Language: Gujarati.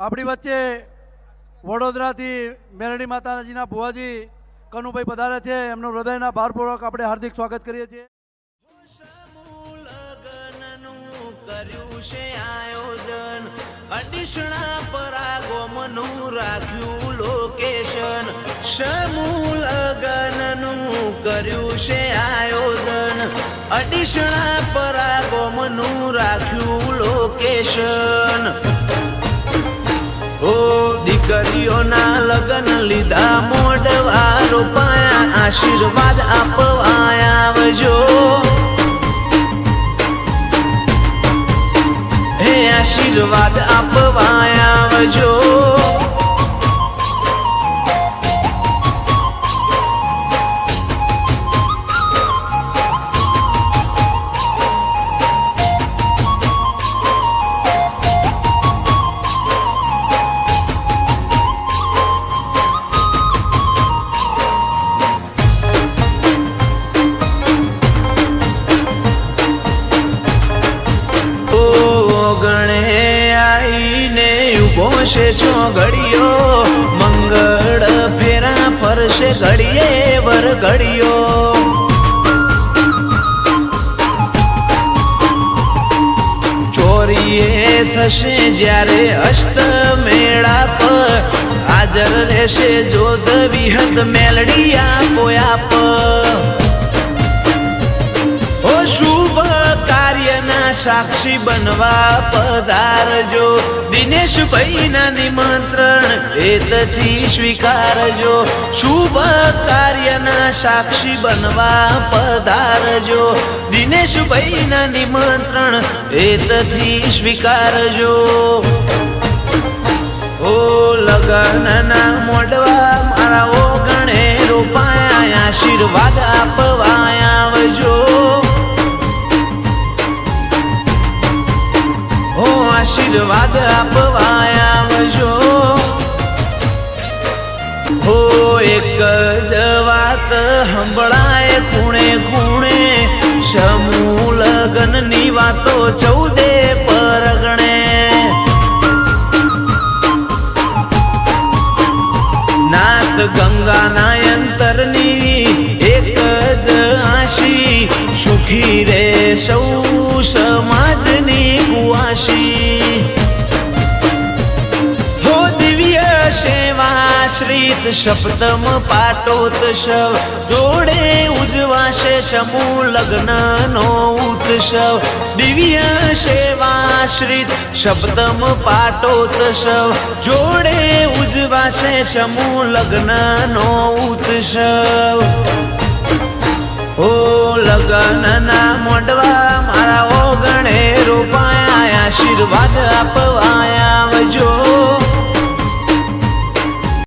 આપણી વચ્ચે વડોદરાથી મેરડી માતાજીના ભુવાજી કનુભાઈ પધારે છે. એમનું હૃદયના ભારપૂર્વક આપણે હાર્દિક સ્વાગત કરીએ છીએ. કર્યું છે આયોજન. અડીસણા પરાગોમનું રાખ્યું લોકેશન. સમૂહ લગનનું કર્યું છે આયોજન. અડીસણા પરાગોમનું રાખ્યું લોકેશન. ઓ દીકરીઓના લગ્ન લીધા મોઢવા રોપાયા આશીર્વાદ આપવા આવજો. હે આશીર્વાદ આપવા આવજો. ગણે આઈને ઊભો છે છો ઘડિયો મંગળ ફેરા ફરશે ઘડીએ વર ઘડિયો ચોરીએ થશે જ્યારે અસ્ત મેળા પર હાજર રહેશે જોધ વિહત મેલડી આપો આપ ઓ કાર્યના સાક્ષી બનવા પધારજો. દિનેશભાઈના નિમંત્રણ એતથી સ્વીકારજો. શુભ કાર્યના સાક્ષી બનવા પધારજો. દિનેશભાઈના નિમંત્રણ એતથી સ્વીકારજો. ઓ લગનના મોડવા મારા ઓ ગણે રોપાયા આશીર્વાદ આપવા આશીર્વાદ આપવા આવજો. હો, એક જ વાત હંભળાય ખૂણે ખૂણે. સમૂહ લગનની વાતો ચૌદે પરગણે. નાત ગંગાના અંતરની એક જ આશી સુખી રે સૌ સેવાશ્રિત સપ્તમ પાટોત્સવ. જોડે ઉજવાશે સમૂહ લગ્નનો ઉત્સવ. દિવ્ય સેવાશ્રિત સપ્તમ પાટોત્સવ. જોડે ઉજવાશે સમૂહ લગ્નનો ઉત્સવ. ઓ લગ્નના મોડવા